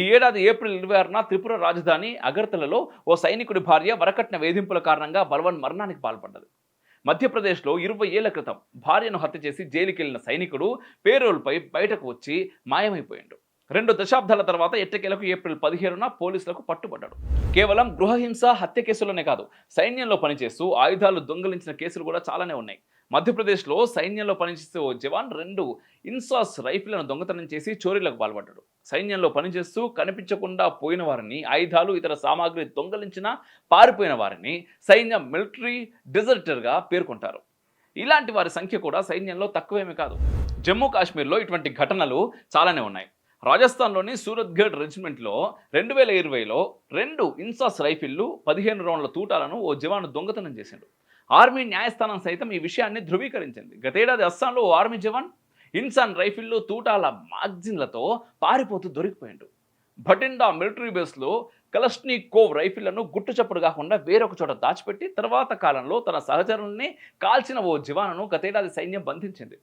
ఈ ఏడాది ఏప్రిల్ ఇరవై ఆరున త్రిపుర రాజధాని అగర్తలలో ఓ సైనికుడి భార్య వరకట్న వేధింపుల కారణంగా బలవన్ మరణానికి పాల్పడ్డది. మధ్యప్రదేశ్లో ఇరవై ఏళ్ళ క్రితం భార్యను హత్య చేసి జైలుకెళ్ళిన సైనికుడు పేరోల్పై బయటకు వచ్చి మాయమైపోయాడు. రెండు దశాబ్దాల తర్వాత ఎట్టకేలకు ఏప్రిల్ పదిహేనున పోలీసులకు పట్టుబడ్డాడు. కేవలం గృహహింస హత్య కేసులోనే కాదు సైన్యంలో పనిచేస్తూ ఆయుధాలు దొంగిలించిన కేసులు కూడా చాలానే ఉన్నాయి. మధ్యప్రదేశ్లో సైన్యంలో పనిచేసే ఓ జవాన్ రెండు ఇన్సాస్ రైఫిళ్ళను దొంగతనం చేసి చోరీలకు పాల్పడ్డాడు. సైన్యంలో పనిచేస్తూ కనిపించకుండా పోయిన వారిని ఆయుధాలు ఇతర సామాగ్రి దొంగలించిన పారిపోయిన వారిని సైన్యం మిలిటరీ డిజర్టర్గా పేర్కొంటారు. ఇలాంటి వారి సంఖ్య కూడా సైన్యంలో తక్కువేమీ కాదు. జమ్మూ కాశ్మీర్లో ఇటువంటి ఘటనలు చాలానే ఉన్నాయి. రాజస్థాన్లోని సూరత్గఢ్ రెజిమెంట్లో రెండు వేల ఇరవైలో రెండు ఇన్సాస్ రైఫిళ్ళు పదిహేను రౌండ్ల తూటాలను ఓ జవాను దొంగతనం చేసిండు. ఆర్మీ న్యాయస్థానం సైతం ఈ విషయాన్ని ధృవీకరించింది. గతేడాది అస్సాంలో ఓ ఆర్మీ జవాన్ ఇన్సాన్ రైఫిళ్ళు తూటాల మ్యాగ్జిన్లతో పారిపోతూ దొరికిపోయిండు. భటిండా మిలిటరీ బేస్లో కలష్నీ కోవ్ రైఫిళ్ళను గుట్టుచప్పుడు కాకుండా వేరొక చోట దాచిపెట్టి తర్వాత కాలంలో తన సహచరుల్ని కాల్చిన ఓ జవానును గతేడాది సైన్యం బంధించింది.